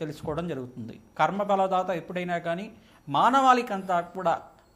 తెలుసుకోవడం జరుగుతుంది. కర్మ బలదాత ఎప్పుడైనా కానీ మానవాళికంతా కూడా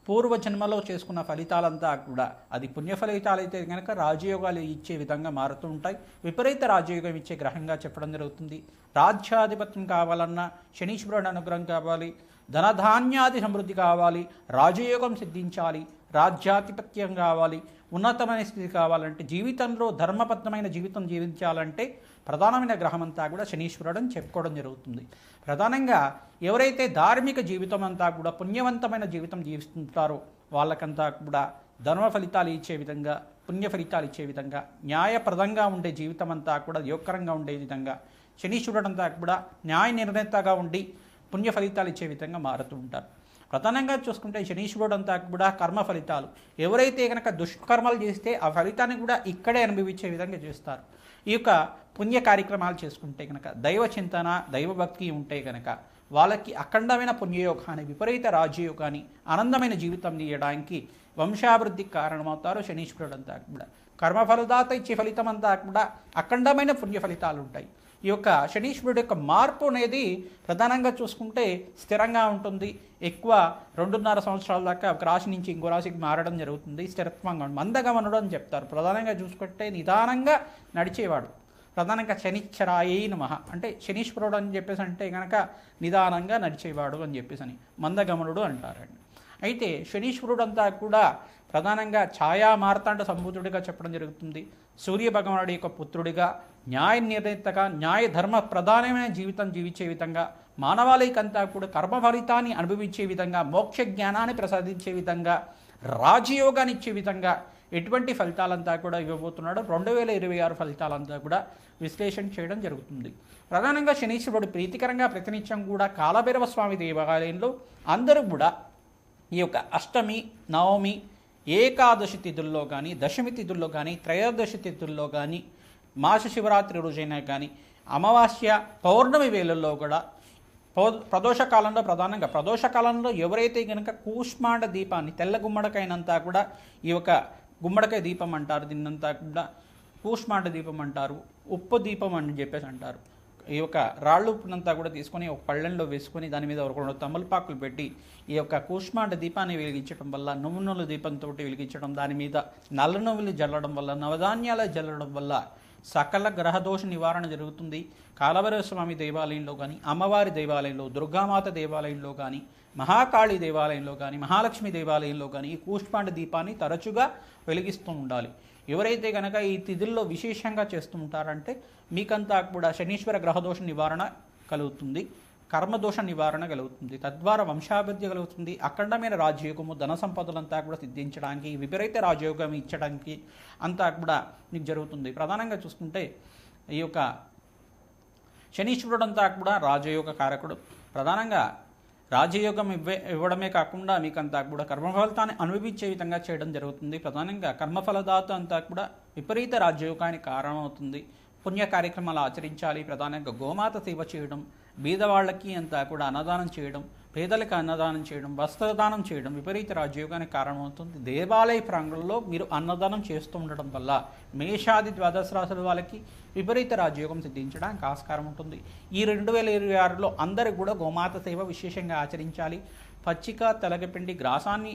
పూర్వ జన్మలో చేసుకున్న ఫలితాలంతా కూడా అది పుణ్య ఫలితాలు అయితే కనుక రాజయోగాలు ఇచ్చే విధంగా మారుతూ ఉంటాయి. విపరీత రాజయోగం ఇచ్చే గ్రహంగా చెప్పడం జరుగుతుంది. రాజ్యాధిపత్యం కావాలన్నా శనీశ్వరుడు అనుగ్రహం కావాలి. ధనధాన్యాది సమృద్ధి కావాలి. రాజయోగం సిద్ధించాలి. రాజ్యాధిపత్యం కావాలి ఉన్నతమైన స్థితి కావాలంటే జీవితంలో ధర్మబద్ధమైన జీవితం జీవించాలంటే ప్రధానమైన గ్రహం అంతా కూడా శనీశ్వరుడు అని చెప్పుకోవడం జరుగుతుంది. ప్రధానంగా ఎవరైతే ధార్మిక జీవితం అంతా కూడా పుణ్యవంతమైన జీవితం జీవిస్తుంటారో వాళ్ళకంతా కూడా ధర్మ ఫలితాలు ఇచ్చే విధంగా పుణ్య ఫలితాలు ఇచ్చే విధంగా న్యాయప్రదంగా ఉండే జీవితం అంతా కూడా యోగకరంగా ఉండే విధంగా శనీశ్వరుడు అంతా కూడా న్యాయ నిర్ణేతగా ఉండి పుణ్య ఫలితాలు ఇచ్చే విధంగా మారుతూ ఉంటారు. ప్రధానంగా చూసుకుంటే శనీశ్వరుడు అంతా కూడా కర్మ ఫలితాలు. ఎవరైతే కనుక దుష్కర్మలు చేస్తే ఆ ఫలితాన్ని కూడా ఇక్కడే అనుభవించే విధంగా చేస్తారు. ఈ యొక్క పుణ్య కార్యక్రమాలు చేసుకుంటే కనుక దైవ చింతన దైవభక్తి ఉంటే కనుక వాళ్ళకి అఖండమైన పుణ్యయోగాన్ని విపరీత రాజయోగాన్ని ఆనందమైన జీవితం తీయడానికి వంశాభివృద్ధికి కారణమవుతారు శనీశ్వరుడు అంతా కూడా. కర్మఫలదాత ఇచ్చే ఫలితం అంతా కూడా అఖండమైన పుణ్య ఫలితాలు ఉంటాయి. ఈ యొక్క శనీశ్వరుడు యొక్క మార్పు అనేది ప్రధానంగా చూసుకుంటే స్థిరంగా ఉంటుంది. ఎక్కువ రెండున్నర సంవత్సరాల దాకా ఒక రాశి నుంచి ఇంకో రాశికి మారడం జరుగుతుంది. స్థిరత్వంగా మందగమనుడు అని చెప్తారు. ప్రధానంగా చూసుకుంటే నిదానంగా నడిచేవాడు. ప్రధానంగా శనిచ్చరాయి నమః. అంటే శనీశ్వరుడు అని చెప్పేసి అంటే కనుక నిదానంగా నడిచేవాడు అని చెప్పేసి అని మందగమనుడు అంటారండి. అయితే శనీశ్వరుడు అంతా కూడా ప్రధానంగా ఛాయా మార్తాండ సంభూతుడిగా చెప్పడం జరుగుతుంది. సూర్య భగవానుడి యొక్క పుత్రుడిగా న్యాయ నిర్ణేతగా న్యాయ ధర్మ ప్రధానమైన జీవితం జీవించే విధంగా మానవాళికంతా కూడా కర్మ ఫలితాన్ని అనుభవించే విధంగా మోక్ష జ్ఞానాన్ని ప్రసాదించే విధంగా రాజయోగాన్ని ఇచ్చే విధంగా ఎటువంటి ఫలితాలంతా కూడా ఇవ్వబోతున్నాడు రెండు వేల ఇరవై ఆరు ఫలితాలంతా కూడా విశ్లేషణ చేయడం జరుగుతుంది. ప్రధానంగా శనీశ్వరుడు ప్రీతికరంగా ప్రతినిత్యం కూడా కాలభైరవ స్వామి దేవాలయంలో అందరూ కూడా ఈ యొక్క అష్టమి నవమి ఏకాదశి తిథుల్లో కానీ దశమి తిథుల్లో కానీ త్రయోదశి తిథుల్లో కానీ మాస శివరాత్రి రోజైనా కానీ అమావాస్య పౌర్ణమి వేళల్లో కూడా పౌ- ప్రదోష కాలంలో ప్రధానంగా ప్రదోష కాలంలో ఎవరైతే కనుక కూష్మాండ దీపాన్ని తెల్ల గుమ్మడికైనంతా కూడా ఈ యొక్క గుమ్మడికాయ దీపం అంటారు దీన్నంతా కూడా కూష్మాండ దీపం అంటారు ఉప్పు దీపం అని చెప్పేసి అంటారు. ఈ యొక్క రాళ్ళు ఉప్పునంతా కూడా తీసుకొని ఒక పళ్ళెంలో వేసుకొని దాని మీద ఒక రెండు తమలపాకులు పెట్టి ఈ యొక్క కూష్మాండ దీపాన్ని వెలిగించడం వల్ల నువ్వు నూనె దీపంతో వెలిగించడం దాని మీద నల్ల నువ్వులు జల్లడం వల్ల నవధాన్యాలు జల్లడం వల్ల సకల గ్రహదోష నివారణ జరుగుతుంది. కాలభైరవ స్వామి దేవాలయంలో కానీ అమ్మవారి దేవాలయంలో దుర్గామాత దేవాలయంలో కానీ మహాకాళి దేవాలయంలో కానీ మహాలక్ష్మి దేవాలయంలో కానీ ఈ కూష్మాండ దీపాన్ని తరచుగా వెలిగిస్తూ ఉండాలి. ఎవరైతే కనుక ఈ తిథుల్లో విశేషంగా చేస్తూ ఉంటారంటే మీకంతా కూడా శనీశ్వర గ్రహదోష నివారణ కలుగుతుంది కర్మదోష నివారణ కలుగుతుంది తద్వారా వంశాభివృద్ధి కలుగుతుంది అఖండమైన రాజయోగము ధన సంపదలంతా కూడా సిద్ధించడానికి విపరీత రాజయోగం ఇచ్చడానికి అంతా కూడా మీకు జరుగుతుంది. ప్రధానంగా చూసుకుంటే ఈ యొక్క శనీశ్వరుడంతా కూడా రాజయోగ కారకుడు. ప్రధానంగా రాజయోగం ఇవ్వే ఇవ్వడమే కాకుండా మీకంతా కూడా కర్మఫలితాన్ని అనుభవించే విధంగా చేయడం జరుగుతుంది. ప్రధానంగా కర్మఫలదాత అంతా కూడా విపరీత రాజయోగానికి కారణమవుతుంది. పుణ్య కార్యక్రమాలు ఆచరించాలి. ప్రధానంగా గోమాత సేవ చేయడం బీదవాళ్ళకి అంతా కూడా అన్నదానం చేయడం పేదలకు అన్నదానం చేయడం వస్త్రదానం చేయడం విపరీత రాజయోగానికి కారణమవుతుంది. దేవాలయ ప్రాంగణంలో మీరు అన్నదానం చేస్తూ ఉండడం వల్ల మేషాది ద్వాదశ రాశుల వాళ్ళకి విపరీత రాజయోగం సిద్ధించడానికి ఆస్కారం ఉంటుంది. ఈ రెండు వేల ఇరవై ఆరులో అందరూ కూడా గోమాత సేవ విశేషంగా ఆచరించాలి. పచ్చిక తెలగపిండి గ్రాసాన్ని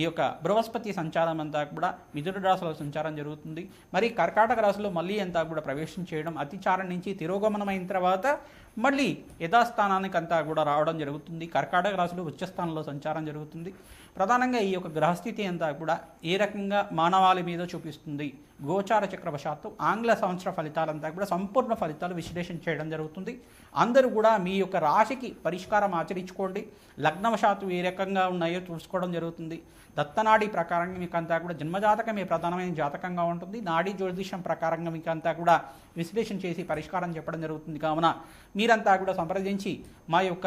ఈ యొక్క బృహస్పతి సంచారం అంతా కూడా మిథున రాశిలో సంచారం జరుగుతుంది. మరి కర్కాటక రాశిలో మళ్ళీ అంతా కూడా ప్రవేశం చేయడం అతిచారం నుంచి తిరోగమనమైన తర్వాత మళ్ళీ యథాస్థానానికి అంతా కూడా రావడం జరుగుతుంది. కర్కాటక రాశిలో ఉచ్చస్థానంలో సంచారం జరుగుతుంది. ప్రధానంగా ఈ యొక్క గ్రహస్థితి అంతా కూడా ఏ రకంగా మానవాళి మీద చూపిస్తుంది? గోచార చక్రవశాత్తు ఆంగ్ల సంవత్సర ఫలితాలంతా కూడా సంపూర్ణ ఫలితాలు విశ్లేషణ చేయడం జరుగుతుంది. అందరూ కూడా మీ యొక్క రాశికి పరిష్కారం ఆచరించుకోండి. లగ్నవశాత్తు ఏ రకంగా ఉన్నాయో చూసుకోవడం జరుగుతుంది. దత్తనాడి ప్రకారంగా మీకు అంతా కూడా జన్మజాతకమే ప్రధానమైన జాతకంగా ఉంటుంది. నాడీ జ్యోతిషం ప్రకారంగా మీకు అంతా కూడా విశ్లేషణ చేసి పరిష్కారం చెప్పడం జరుగుతుంది. కావున మీరంతా కూడా సంప్రదించి మా యొక్క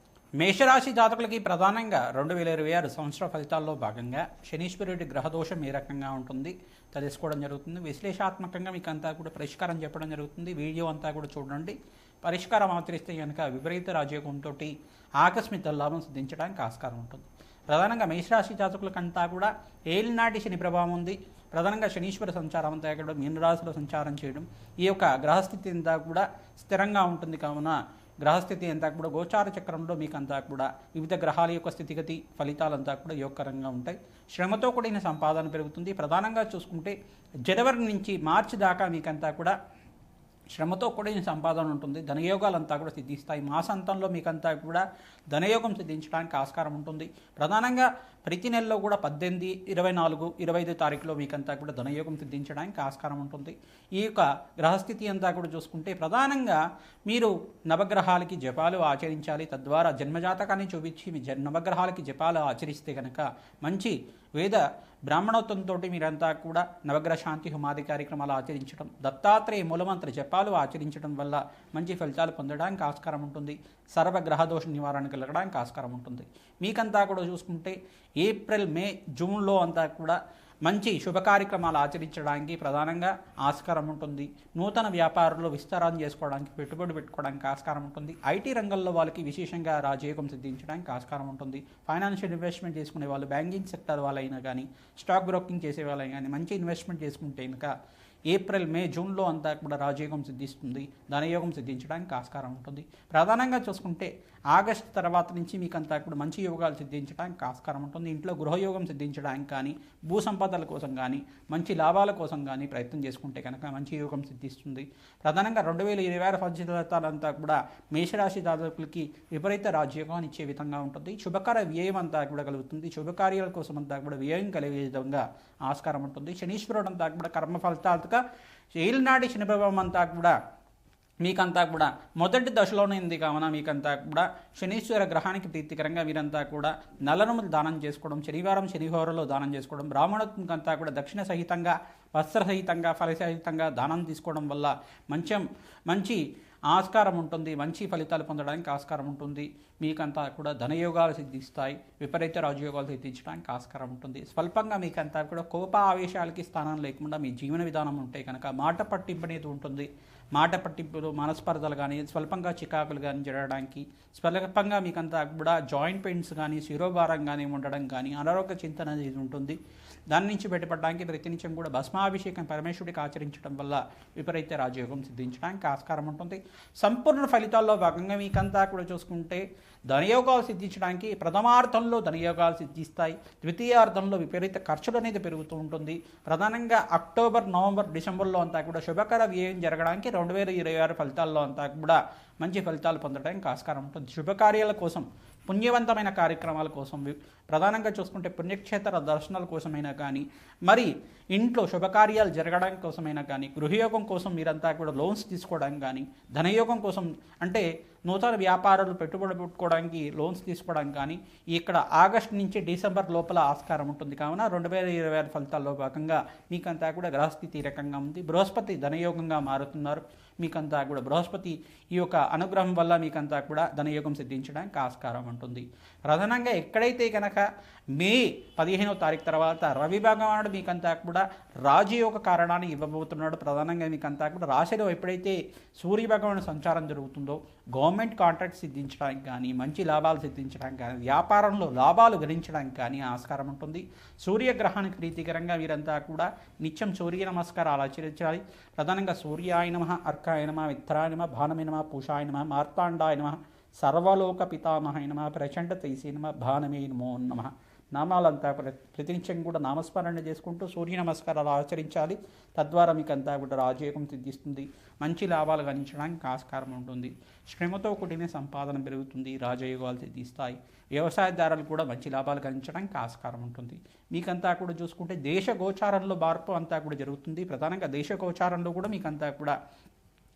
మేషరాశి జాతకులకి ప్రధానంగా రెండు వేల ఇరవై ఆరు సంవత్సర ఫలితాల్లో భాగంగా శనీశ్వరుడి గ్రహదోషం ఏ రకంగా ఉంటుంది తెలుసుకోవడం జరుగుతుంది. విశ్లేషాత్మకంగా మీకు అంతా కూడా పరిష్కారం చెప్పడం జరుగుతుంది. వీడియో అంతా కూడా చూడండి. పరిష్కారం ఆచరిస్తే కనుక విపరీత రాజయోగంతో ఆకస్మిక లాభం సిద్ధించడానికి ఆస్కారం ఉంటుంది. ప్రధానంగా మేషరాశి జాతకులకంతా కూడా ఏలినాటి శని ప్రభావం ఉంది. ప్రధానంగా శనీశ్వర సంచారం అంతా కూడా మీనరాశిలో సంచారం చేయడం ఈ యొక్క గ్రహస్థితి అంతా కూడా స్థిరంగా ఉంటుంది. కావున గ్రహస్థితి అంతా కూడా గోచార చక్రంలో మీకు అంతా కూడా వివిధ గ్రహాల యొక్క స్థితిగతి ఫలితాలంతా కూడా యోగకరంగా ఉంటాయి. శ్రమతో కూడిన సంపాదన పెరుగుతుంది. ప్రధానంగా చూసుకుంటే జనవరి నుంచి మార్చి దాకా మీకంతా కూడా శ్రమతో కూడిన సంపాదన ఉంటుంది. ధనయోగాలంతా కూడా సిద్ధిస్తాయి. మాసంతంలో మీకంతా కూడా ధనయోగం సిద్ధించడానికి ఆస్కారం ఉంటుంది. ప్రధానంగా ప్రతి నెలలో కూడా పద్దెనిమిది ఇరవై నాలుగు ఇరవై ఐదు తారీఖులో మీకంతా కూడా ధనయోగం సిద్ధించడానికి ఆస్కారం ఉంటుంది. ఈ యొక్క గ్రహస్థితి అంతా కూడా చూసుకుంటే ప్రధానంగా మీరు నవగ్రహాలకి జపాలు ఆచరించాలి. తద్వారా జన్మజాతకాన్ని చూపించి మీ జన్ నవగ్రహాలకి జపాలు ఆచరిస్తే కనుక మంచి వేద బ్రాహ్మణోత్వంతో మీరంతా కూడా నవగ్రహ శాంతి హుమాది కార్యక్రమాలు ఆచరించడం దత్తాత్రేయ మూలమంత్ర జపాలు ఆచరించడం వల్ల మంచి ఫలితాలు పొందడానికి ఆస్కారం ఉంటుంది. సర్వగ్రహదోష నివారణ కలగడానికి ఆస్కారం ఉంటుంది. మీకంతా కూడా చూసుకుంటే ఏప్రిల్ మే జూన్లో అంతా కూడా మంచి శుభ కార్యక్రమాలు ఆచరించడానికి ప్రధానంగా ఆస్కారం ఉంటుంది. నూతన వ్యాపారంలో విస్తారం చేసుకోవడానికి పెట్టుబడి పెట్టుకోవడానికి ఆస్కారం ఉంటుంది. ఐటీ రంగంలో వాళ్ళకి విశేషంగా రాజయోగం సిద్ధించడానికి ఆస్కారం ఉంటుంది. ఫైనాన్షియల్ ఇన్వెస్ట్మెంట్ చేసుకునే వాళ్ళు బ్యాంకింగ్ సెక్టర్ వాళ్ళైనా కానీ స్టాక్ బ్రోకింగ్ చేసే వాళ్ళైనా కానీ మంచి ఇన్వెస్ట్మెంట్ చేసుకుంటే ఇంకా ఏప్రిల్ మే జూన్లో అంతా కూడా రాజయోగం సిద్ధిస్తుంది. ధనయోగం సిద్ధించడానికి ఆస్కారం ఉంటుంది. ప్రధానంగా చూసుకుంటే ఆగస్ట్ తర్వాత నుంచి మీకు అంతా కూడా మంచి యోగాలు సిద్ధించడానికి ఆస్కారం ఉంటుంది. ఇంట్లో గృహయోగం సిద్ధించడానికి కానీ భూ సంపదల కోసం కానీ మంచి లాభాల కోసం కానీ ప్రయత్నం చేసుకుంటే కనుక మంచి యోగం సిద్ధిస్తుంది. ప్రధానంగా రెండు వేల ఇరవై ఆరు ఫలితాలంతా కూడా మేషరాశి దాదాపులకి విపరీత రాజయోగాన్ని ఇచ్చే విధంగా ఉంటుంది. శుభకార వ్యయం అంతా కూడా కలుగుతుంది. శుభకార్యాల కోసం అంతా కూడా వ్యయం కలిగే విధంగా ఆస్కారం ఉంటుంది. శనీశ్వరుడు అంతా కూడా కర్మ ఫలితాలుగా ఏలినాటి శనిభవం అంతా కూడా మీకంతా కూడా మొదటి దశలోనే ఉంది కావున మీకంతా కూడా శనీశ్వర గ్రహానికి ప్రీతికరంగా మీరంతా కూడా నల్లనములు దానం చేసుకోవడం శనివారం శనివారంలో దానం చేసుకోవడం బ్రాహ్మణత్వంకంతా కూడా దక్షిణ సహితంగా వస్త్ర సహితంగా దానం తీసుకోవడం వల్ల మంచి మంచి ఆస్కారం ఉంటుంది. మంచి ఫలితాలు పొందడానికి ఆస్కారం ఉంటుంది. మీకంతా కూడా ధనయోగాలు సిద్ధిస్తాయి విపరీత రాజయోగాలు సిద్ధించడానికి ఆస్కారం ఉంటుంది. స్వల్పంగా మీకంతా కూడా కోప ఆవేశాలకి స్థానం లేకుండా మీ జీవన విధానం ఉంటే కనుక మాట పట్టింపు అనేది ఉంటుంది. మాట పట్టింపులు మనస్పర్ధలు కానీ స్వల్పంగా చికాకులు కానీ జరగడానికి స్వల్పంగా మీకంతా కూడా జాయింట్ పెయిన్స్ కానీ శిరోభారం కానీ ఉండడం కానీ అనారోగ్య చింతన అనేది ఉంటుంది. దాని నుంచి బయటపడడానికి ప్రతినిత్యం కూడా భస్మాభిషేకం పరమేశ్వరుడికి ఆచరించడం వల్ల విపరీత రాజయోగం సిద్ధించడానికి ఆస్కారం ఉంటుంది. సంపూర్ణ ఫలితాల్లో భాగంగా మీకంతా కూడా చూసుకుంటే ధనయోగాలు సిద్ధించడానికి ప్రథమార్థంలో ధనయోగాలు సిద్ధిస్తాయి. ద్వితీయార్థంలో విపరీత ఖర్చులు అనేది పెరుగుతూ ఉంటుంది. ప్రధానంగా అక్టోబర్ నవంబర్ డిసెంబర్లో అంతా కూడా శుభకర వ్యయం జరగడానికి రెండు వేల ఇరవై ఆరు ఫలితాల్లో అంతా కూడా మంచి ఫలితాలు పొందడానికి ఆస్కారం ఉంటుంది. శుభకార్యాల కోసం పుణ్యవంతమైన కార్యక్రమాల కోసం ప్రధానంగా చూసుకుంటే పుణ్యక్షేత్ర దర్శనాల కోసమైనా కానీ మరి ఇంట్లో శుభకార్యాలు జరగడానికి కోసమైనా కానీ గృహయోగం కోసం మీరంతా కూడా లోన్స్ తీసుకోవడం కానీ ధనయోగం కోసం అంటే నూతన వ్యాపారాలు పెట్టుబడి పెట్టుకోవడానికి లోన్స్ తీసుకోవడానికి కానీ ఇక్కడ ఆగస్ట్ నుంచి డిసెంబర్ లోపల ఆస్కారం ఉంటుంది. కావున రెండు వేల ఇరవై ఆరు ఫలితాల్లో భాగంగా మీకంతా కూడా గ్రహస్థితి రకంగా ఉంది. బృహస్పతి ధనయోగంగా మారుతున్నారు. మీకంతా కూడా బృహస్పతి ఈ యొక్క అనుగ్రహం వల్ల మీకంతా కూడా ధనయోగం సిద్ధించడానికి ఆస్కారం ఉంటుంది. ప్రధానంగా ఎక్కడైతే కనుక మే పదిహేనవ తారీఖు తర్వాత రవి భగవానుడు మీకంతా కూడా రాజయోగ కారణాన్ని ఇవ్వబోతున్నాడు. ప్రధానంగా మీకంతా కూడా రాశిలో ఎప్పుడైతే సూర్య భగవానుడు సంచారం జరుగుతుందో గవర్నమెంట్ కాంట్రాక్ట్ సిద్ధించడానికి కానీ మంచి లాభాలు సిద్ధించడానికి కానీ వ్యాపారంలో లాభాలు గణించడానికి కానీ ఆస్కారం ఉంటుంది. సూర్యగ్రహానికి ప్రీతికరంగా వీరంతా కూడా నిత్యం సూర్య నమస్కారాలు ఆచరించాలి. ప్రధానంగా సూర్యాయనమ అర్కాయనమ మిత్రాయనమ నమ పూషాయనమ మార్తాండాయనమ సర్వలోక పితామహైనమ ప్రచండ తైసీనమ భానమే నమో నమ. నామాలంతా ప్రతినిత్యం కూడా నామస్మరణ చేసుకుంటూ సూర్య నమస్కారాలు ఆచరించాలి. తద్వారా మీకు అంతా కూడా రాజయోగం సిద్ధిస్తుంది. మంచి లాభాలు గణించడానికి ఆస్కారం ఉంటుంది. శ్రమతో కూడిన సంపాదన పెరుగుతుంది. రాజయోగాలు సిద్ధిస్తాయి. వ్యవసాయదారులు కూడా మంచి లాభాలు గణించడానికి ఆస్కారం ఉంటుంది. మీకంతా కూడా చూసుకుంటే దేశ గోచారంలో మార్పు అంతా కూడా జరుగుతుంది. ప్రధానంగా దేశ గోచారంలో కూడా మీకంతా కూడా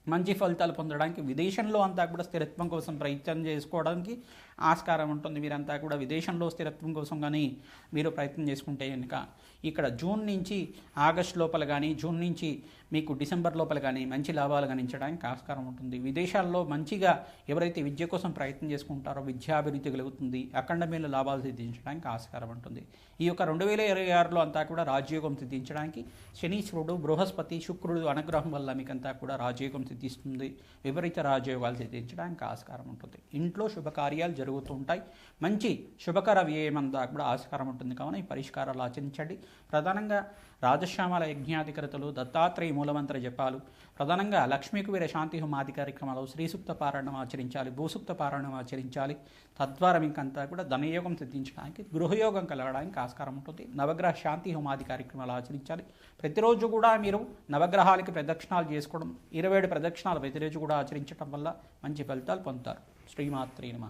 మంచి ఫలితాలు పొందడానికి విదేశంలో అంతా కూడా స్థిరత్వం కోసం ప్రయత్నం చేసుకోవడానికి ఆస్కారం ఉంటుంది. మీరంతా కూడా విదేశంలో స్థిరత్వం కోసం కానీ మీరు ప్రయత్నం చేసుకుంటే కనుక ఇక్కడ జూన్ నుంచి ఆగస్ట్ లోపల కానీ జూన్ నుంచి మీకు డిసెంబర్ లోపల కానీ మంచి లాభాలు గణించడానికి ఆస్కారం ఉంటుంది. విదేశాల్లో మంచిగా ఎవరైతే విద్య కోసం ప్రయత్నం చేసుకుంటారో విద్యాభివృద్ధి కలుగుతుంది. అఖండ మేలు లాభాలు సిద్ధించడానికి ఆస్కారం ఉంటుంది. ఈ యొక్క రెండు వేల ఇరవై ఆరులో అంతా కూడా రాజయోగం సిద్ధించడానికి శనీశ్వరుడు బృహస్పతి శుక్రుడు అనుగ్రహం వల్ల మీకంతా కూడా రాజయోగం సిద్ధిస్తుంది. విపరీత రాజయోగాలు సిద్ధించడానికి ఆస్కారం ఉంటుంది. ఇంట్లో శుభకార్యాలు జరుగుతూ ఉంటాయి మంచి శుభకర వ్యయమంతా కూడా ఆస్కారం ఉంటుంది. కావున ఈ పరిష్కారాలు ఆచరించండి. ప్రధానంగా రాజశ్యామల యజ్ఞాధికరతలు దత్తాత్రేయ మూలమంత్ర జపాలు ప్రధానంగా లక్ష్మీ కుబేర శాంతి హోమాది కార్యక్రమాలు శ్రీసూక్త పారాయణం ఆచరించాలి భూసూక్త పారాయణం ఆచరించాలి. తద్వారా మీకంతా కూడా ధనయోగం సిద్ధించడానికి గృహయోగం కలగడానికి ఆస్కారం ఉంటుంది. నవగ్రహ శాంతి హోమాది కార్యక్రమాలు ఆచరించాలి. ప్రతిరోజు కూడా మీరు నవగ్రహాలకి ప్రదక్షిణాలు చేసుకోవడం ఇరవై ఏడు ప్రదక్షిణాలు ప్రతిరోజు కూడా ఆచరించడం వల్ల మంచి ఫలితాలు పొందుతారు. శ్రీమాత్రి నమ.